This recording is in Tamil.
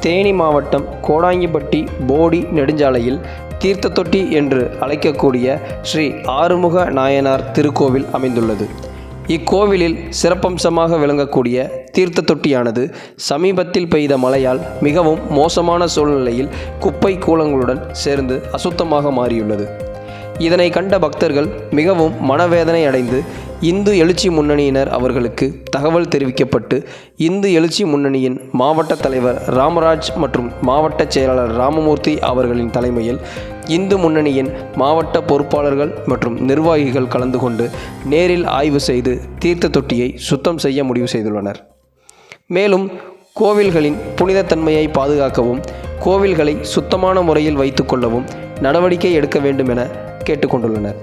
தேனி மாவட்டம் கோடாங்கிப்பட்டி போடி நெடுஞ்சாலையில் தீர்த்த தொட்டி என்று அழைக்கக்கூடிய ஸ்ரீ ஆறுமுக நாயனார் திருக்கோவில் அமைந்துள்ளது. இக்கோவிலில் சிறப்பம்சமாக விளங்கக்கூடிய தீர்த்த தொட்டியானது சமீபத்தில் பெய்த மழையால் மிகவும் மோசமான சூழ்நிலையில் குப்பை கூலங்களுடன் சேர்ந்து அசுத்தமாக மாறியுள்ளது. இதனை கண்ட பக்தர்கள் மிகவும் மனவேதனை அடைந்து இந்து எழுச்சி முன்னணியினர் அவர்களுக்கு தகவல் தெரிவிக்கப்பட்டு இந்து எழுச்சி முன்னணியின் மாவட்ட தலைவர் ராமராஜ் மற்றும் மாவட்ட செயலாளர் ராமமூர்த்தி அவர்களின் தலைமையில் இந்து முன்னணியின் மாவட்ட பொறுப்பாளர்கள் மற்றும் நிர்வாகிகள் கலந்து கொண்டு நேரில் ஆய்வு செய்து தீர்த்த தொட்டியை சுத்தம் செய்ய முடிவு செய்துள்ளனர். மேலும் கோவில்களின் புனிதத்தன்மையை பாதுகாக்கவும் கோவில்களை சுத்தமான முறையில் வைத்துக்கொள்ளவும் நடவடிக்கை எடுக்க வேண்டும் என கேட்டுக்கொண்டுள்ளனர்.